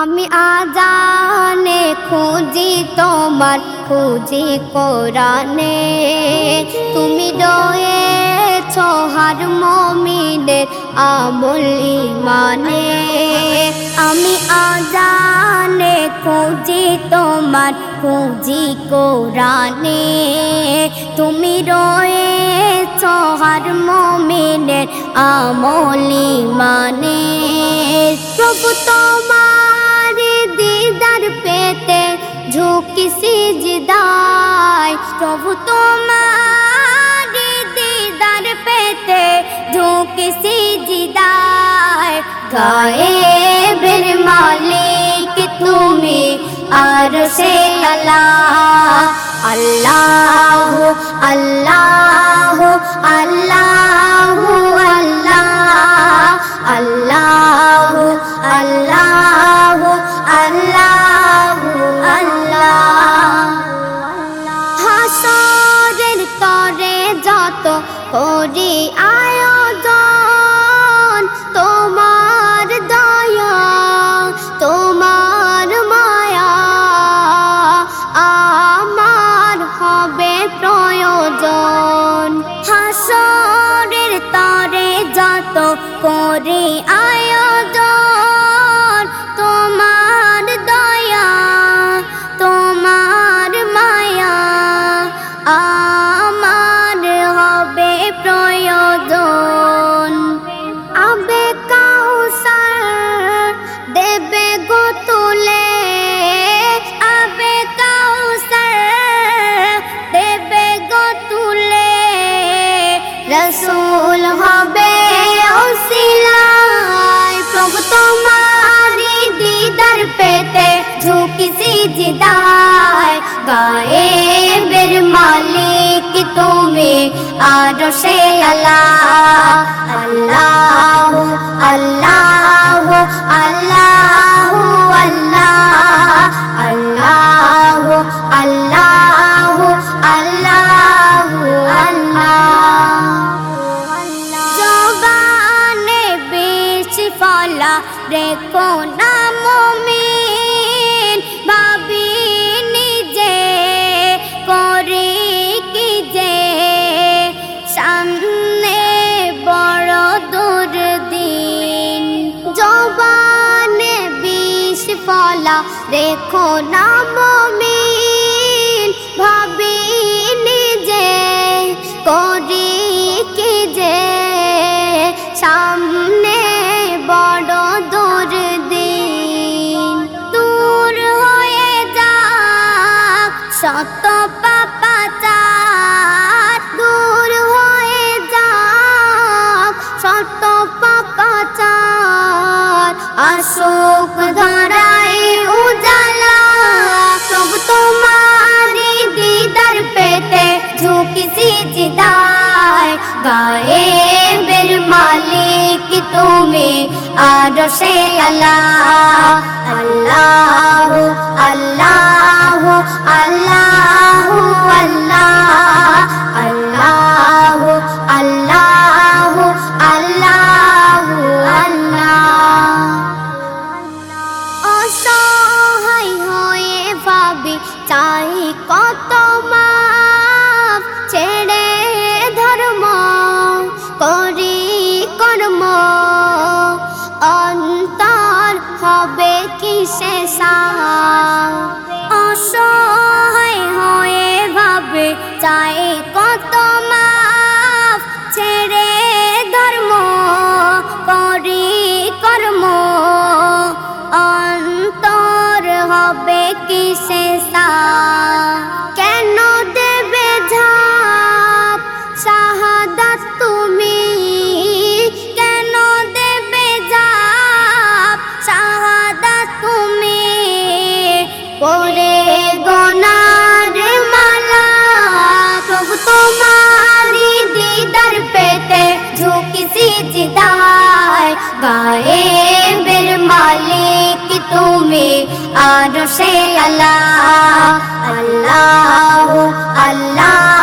আমি আজানে খুঁজি তোমার, খুঁজি কোরআনে। তুমি রয়েছ হার মমিনের আমল ইমানে। আমি আজানে খুঁজি তোমার, খুঁজি কোরআনে। তুমি রয়েছ হার মমিনের আমল ইমানে। প্রভু তোমার সিজদায়, প্রভু তোমার দিদার পেতে ঝুঁকি সিজদায়। গায়েবের মালিক তুমি, আর সে আল্লাহ। আল্লাহ আল্লাহ আল্লাহ আল্লাহ। আল্লাহ করি আয়োজন তোমার দয়া তোমার মায়া আমার হবে প্রয়োজন। হাসরের তরে যত করি আয়োজন গো তুলে, আবে কাউসার দেবে গো তুলে। রসুল হবে ওসিলায় প্রভু তোমারি দিদার পেতে ঝুঁকি সিজদায় গায়ে বের মালিক তুমি আর সে আল্লাহ আল্লাহ আল্লাহ। রেখো না মমিন, ভাবি নিজে, করি কি যে। সামনে বড় দিন জবানে বিষ ফলা, রেখো না মমিন। শত পাপাচার দূর হয়ে যাক, শত পাপাচার। অশোক ধরাই উজালা সব তোমারি দিদার পেতে ঝুঁকি সিজদায় গায়ে বের মালিক তুমি আর সে আল্লাহ চাই কত মাপ ছেড়ে ধর্ম, করি কর্ম। অন্তর হবে কিসে অসহায় হয়ে ভাবে, চাই কত মাপ ছেড়ে ধর্ম, করি কর্ম। অন্তর হবে কিসে কেন দেবে ঝাপ? তুমি। কেন দেবে ঝাপ? তুমি। পরে গনার মালা প্রভু তোমারি بھی اللہ اللہ اللہ